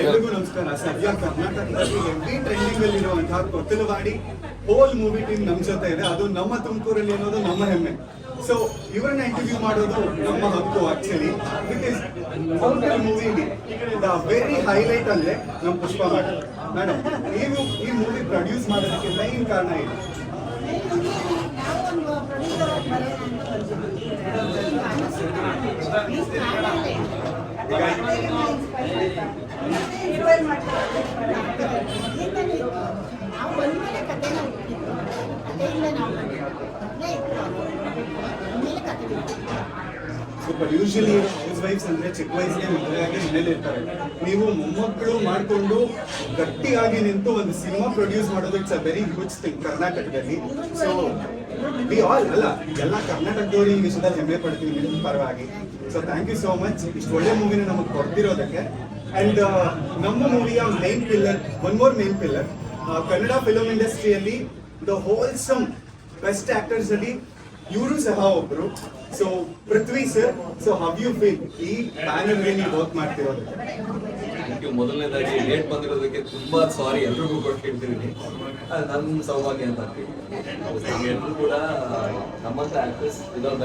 ಎಲ್ರಿಗೂ ನಮಸ್ಕಾರ ಸದ್ಯ ಕರ್ನಾಟಕದಲ್ಲಿ ಹೆವಿ ಟ್ರೆಂಡಿಂಗ್ ಅಲ್ಲಿ ಇರುವಂತಹ ಕೊತ್ತಲವಾಡಿ ಹೋಲ್ ಮೂವಿ ಟೀಮ್ ನಮ್ ಜೊತೆ ಇದೆ ಅದು ನಮ್ಮ ತುಮಕೂರಲ್ಲಿ ಅನ್ನೋದು ನಮ್ಮ ಹೆಮ್ಮೆ ಸೊ ಇವರನ್ನ ಇಂಟರ್ವ್ಯೂ ಮಾಡೋದು ನಮ್ಮ ಹಕ್ಕು actually because movie the very highlight ಅಂದ್ರೆ ನಮ್ಮ ಪುಷ್ಪ ಮೇಡಮ್ ಮೇಡಮ್ ನೀವು ಈ ಮೂವಿ ಪ್ರೊಡ್ಯೂಸ್ ಮಾಡೋದಕ್ಕೆ ಮೈನ್ ಕಾರಣ ಏನು ನಾವು ಸೂಪರ್ ಯೂಶಲಿ ಹೌಸ್ ವೈಫ್ಸ್ ಅಂದ್ರೆ ಚಿಕ್ಕ ವಯಸ್ಸಿಗೆ ಮದುವೆಯಾಗಿ ಮನೇಲಿ ಇರ್ತಾರೆ. ನೀವು ಮೊಮ್ಮಕ್ಕಳು ಮಾಡಿಕೊಂಡು ಗಟ್ಟಿಯಾಗಿ ನಿಂತು ಒಂದು ಸಿನಿಮಾ ಪ್ರೊಡ್ಯೂಸ್ ಮಾಡೋದು it's a very huge thing ಕರ್ನಾಟಕದಲ್ಲಿ. ಸೊ ವಿ ಆಲ್ ಅಲ್ಲ, ಎಲ್ಲ ಕರ್ನಾಟಕದವರು ಈ ವಿಷಯದಲ್ಲಿ ಹೆಮ್ಮೆ ಪಡ್ತೀವಿ ನಿಮ್ಮ ಪರವಾಗಿ. So thank you so much ಇಷ್ಟು ಒಳ್ಳೆ ಮೂವಿನ ನಮಗೆ ಕೊಡ್ತಿರೋದಕ್ಕೆ. ಅಂಡ್ ನಮ್ಮ ಮೂವಿಯ main pillar one more main pillar Kannada film ಇಂಡಸ್ಟ್ರಿಯಲ್ಲಿ ದ ಹೋಲ್ಸಮ್ ಬೆಸ್ಟ್ ಆಕ್ಟರ್ಸ್ ಅಲ್ಲಿ ಇವರು ಸಹ ಒಬ್ರು. So Prithvi sir so how you feel ಈ ಬ್ಯಾನರ್ ನೀವು ವರ್ಕ್ ಮಾಡ್ತಿರೋದು. ಮೊದಲನೇದಾಗಿ ಲೇಟ್ ಬಂದಿರೋದಕ್ಕೆ ತುಂಬಾ ಸಾರಿ ಎಲ್ರಿಗೂ ಕೊಟ್ಟಿರ್ತೀನಿ ನನ್ನ ಸೌಭಾಗ್ಯ ಅಂತ ಎಲ್ಲರೂ ಕೂಡ ನಮ್ಮಂತ ಆಕ್ಟರ್ಸ್ ಇದೊಂದು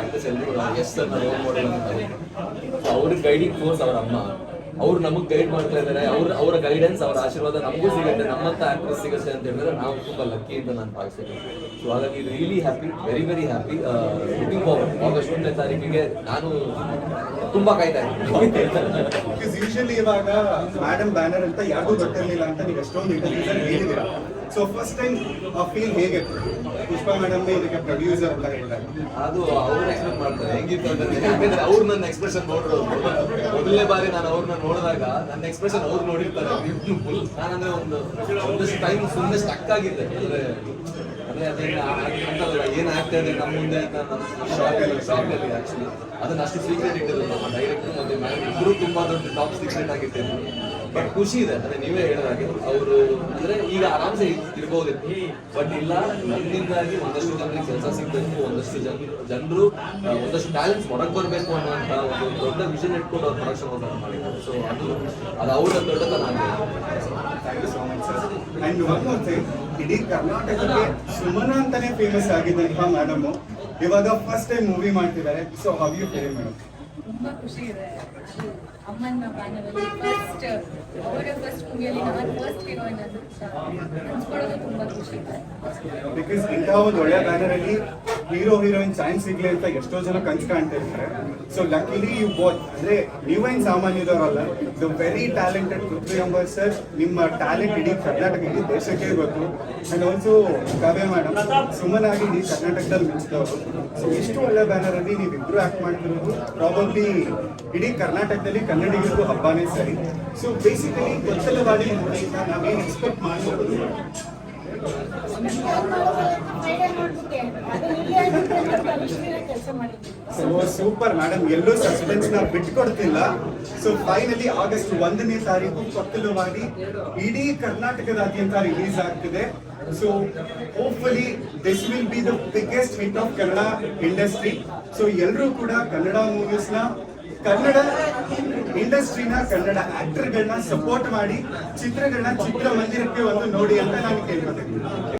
ಆಕ್ಟರ್ಸ್ ಎಲ್ಲರೂ ಕೂಡ ಎಸ್ ಸರ್ ಅವ್ರ ಗೈಡಿಂಗ್ ಫೋರ್ಸ್ ಅವ್ರ ಅಮ್ಮ. ಅವ್ರು ನಮಗೆ ಗೈಡ್ ಮಾಡ್ತಾ ಇದ್ದಾರೆ ಅವ್ರ ಅವರ ಗೈಡೆನ್ಸ್ ಅವರ ಆಶೀರ್ವಾದ ನಮಗೂ ಸಿಗುತ್ತೆ, ನಮ್ಮಂತ ಆಕ್ಟ್ರೆಸ್ ಸಿಗುತ್ತೆ ಅಂತ ಹೇಳಿದ್ರೆ ನಾವು ತುಂಬಾ ಲಕ್ಕಿ ಅಂತ ನಾನು ಭಾವಿಸ್ತೀನಿ. ಸೊ ಹಾಗಾಗಿ really happy very very happy looking forward August ಒಂದನೇ ತಾರೀಕಿಗೆ ನಾನು ತುಂಬಾ ಕಾಯ್ತಾ ಇದ್ದೀನಿ. ಇವಾಗ ಮೇಡಮ್ ಬ್ಯಾನರ್ ಅಂತ ಯಾರಿಗೂ ಗೊತ್ತಿರಲಿಲ್ಲ ಅಂತ ನೀವು ಎಷ್ಟೊಂದು ಇಂಟರ್ವ್ಯೂಸ್ ಅಲ್ಲಿ ಹೇಳಿದ್ದೀರಾ. ಸೊ ಫಸ್ಟ್ ಟೈಮ್ ಆ ಫೀಲ್ ಹೇಗೆ? ಪುಷ್ಪ ಮೇಡಮ್ ಇದಕ್ಕೆ ಪ್ರೊಡ್ಯೂಸರ್ ಅಂತ ಹೇಳ್ತಾರೆ ಅದು ಅವ್ರು ಎಕ್ಸ್ಪೆಕ್ಟ್ ಮಾಡ್ತಾರೆ. ಹೆಂಗಿತ್ತು ಅಂತಂದ್ರೆ ಅವ್ರು ನನ್ನ ಎಕ್ಸ್ಪ್ರೆಷನ್ ನೋಡ್ರು. ಮೊದಲನೇ ಬಾರಿ ನಾನು ಅವ್ರನ್ನ ನೋಡಿದಾಗ ನನ್ನ ಎಕ್ಸ್ಪ್ರೆಷನ್ ಅವ್ರು ನೋಡಿರ್ತಾರೆ. ಫುಲ್ ನಾನಂದ್ರೆ ಒಂದು ಒಂದಷ್ಟು ಟೈಮ್ ಸುಮ್ಮನೆ ಸ್ಟಕ್ ಆಗಿದ್ದೆ. ಅಂದ್ರೆ ಅಂದ್ರೆ ಅದೇನು ಅಂತಲ್ಲ ಏನ್ ಇದೆ ನಮ್ಮ ಮುಂದೆ ಆಕ್ಚುಲಿ ಅದನ್ನ ಅಷ್ಟು ಸೀಕ್ರೆಟ್ ಇಟ್ಟಿದ್ರು ನಮ್ಮ ಡೈರೆಕ್ಟರ್ ಮತ್ತೆ ಮ್ಯಾಮ್ ಇಬ್ಬರು ತುಂಬಾ ದೊಡ್ಡ ಟಾಪ್ ಸೀಕ್ರೆಟ್ ಆಗಿಟ್ಟಿದ್ರು. ಬಟ್ ಖುಷಿ ಇದೆ. ಅದೇ ನೀವೇ ಹೇಳಿದಾಗೆ ಅವರು ಅಂದ್ರೆ ಈಗ ಆರಾಮ್ಸೆ ಇರ್ಬೋದಿತ್ತು ಬಟ್ ಇಲ್ಲ, ನನ್ನಿಂದಾಗಿ ಒಂದಷ್ಟು ಜನರಿಗೆ ಕೆಲಸ ಸಿಗ್ಬೇಕು, ಒಂದಷ್ಟು ಜನ, ಜನರು ಒಂದಷ್ಟು ಟ್ಯಾಲೆಂಟ್ಸ್ ಹೊರಗೆ ಬರಬೇಕು ಅನ್ನುವಂತ ಒಂದು ದೊಡ್ಡ ವಿಷನ್ ಇಟ್ಕೊಂಡು ಅವ್ರು ಪ್ರೊಡಕ್ಷನ್ ಮಾಡಿದ್ದಾರೆ. ಸೊ ಅದು ಅದು ಅವರ ದೊಡ್ಡತನ ಆಗಿದೆ ಇಡೀ ಕರ್ನಾಟಕಕ್ಕೆ ಸುಮನ ಅಂತಾನೆ ಫೇಮಸ್ ಆಗಿದ್ದಂತಹ ಮೇಡಮ್ ಇವಾಗ ಫಸ್ಟ್ ಟೈಮ್ ಮೂವಿ ಮಾಡ್ತಿದ್ದಾರೆ. So how you feel madam ತುಂಬಾ ಖುಷಿ ಇದೆ. ಅಮ್ಮನ ಬ್ಯಾನರಲ್ಲಿ ಫಸ್ಟ್ ಅವರ ಫಸ್ಟ್ ಮೂವಿಯಲ್ಲಿ ನಾನು ಫಸ್ಟ್ ಹೀರೋಯಿನ್ ಅಂತ ಅನ್ಸ್ಕೊಳ್ಳೋದು ತುಂಬಾ ಖುಷಿ. ಇದೆ ಬಿಕಾಸ್ ಇಂತಹ ಒಂದು ಒಳ್ಳೆ ಬ್ಯಾನರ್ ಅಲ್ಲಿ ಹೀರೋ, ಹೀರೋಯಿನ್ ಚಾನ್ಸ್ ಸಿಗ್ಲಿ ಅಂತ ಎಷ್ಟೋ ಜನ ಕಂಚು ಕಾಣ್ತಾ ಇರ್ತಾರೆ. ಸೊ ಲಕ್ಕಿಲಿ ಯು ಬೋತ್ ಅಂದ್ರೆ ನೀವೇನ್ ಸಾಮಾನ್ಯದವರಲ್ಲ the very talented Prithvi Ambar sir ನಿಮ್ಮ ಟ್ಯಾಲೆಂಟ್ ಇಡೀ ಕರ್ನಾಟಕ, ಇಡೀ ದೇಶಕ್ಕೆ ಗೊತ್ತು. ಅಂಡ್ ಆಲ್ಸೋ ಕಾವ್ಯ ಮೇಡಮ್ ಸುಮ್ಮನಾಗಿ ಇಡೀ ಕರ್ನಾಟಕದಲ್ಲಿ ಮಿಂಚಿದವರು ಸೊ ಇಷ್ಟು ಒಳ್ಳೆ ಬ್ಯಾನರ್ ಅಲ್ಲಿ ನೀವಿಬ್ರು ಆಕ್ಟ್ ಮಾಡ್ತಿರೋದು ಪ್ರಾಬಬ್ಲಿ ಇಡೀ ಕರ್ನಾಟಕದಲ್ಲಿ ಕನ್ನಡಿಗರಿಗೂ ಹಬ್ಬನೇ ಸರಿ. ಸೊ ಬೇಸಿಕಲಿ ಗೊತ್ತಲವಾಗಿ ಮೂವಿಯಿಂದ ನಾವೇನು ಎಕ್ಸ್ಪೆಕ್ಟ್ ಮಾಡಬಹುದು ಸೂಪರ್ ಮೇಡಮ್ ಎಲ್ಲೂ ಸಸ್ಪೆನ್ಸ್ನ ಬಿಟ್ಕೊಡ್ತಿಲ್ಲ. ಸೊ ಫೈನಲಿ ಆಗಸ್ಟ್ ಒಂದನೇ ತಾರೀಕು ಕೊತ್ತಲವಾಡಿ ಇಡೀ ಕರ್ನಾಟಕದಾದ್ಯಂತ ರಿಲೀಸ್ ಆಗ್ತಿದೆ. So hopefully this will be the biggest hit of Kannada industry so ಎಲ್ಲರೂ ಕೂಡ ಕನ್ನಡ ಮೂವೀಸ್ನ ಕನ್ನಡ ಇಂಡಸ್ಟ್ರಿನ ಕನ್ನಡ ಆಕ್ಟರ್ಗಳನ್ನ ಸಪೋರ್ಟ್ ಮಾಡಿ ಚಿತ್ರಗಳನ್ನ ಚಿತ್ರಮಂದಿರಕ್ಕೆ ಒಂದು ನೋಡಿ ಅಂತ ನಾನು ಕೇಳ್ಕೊತೀನಿ.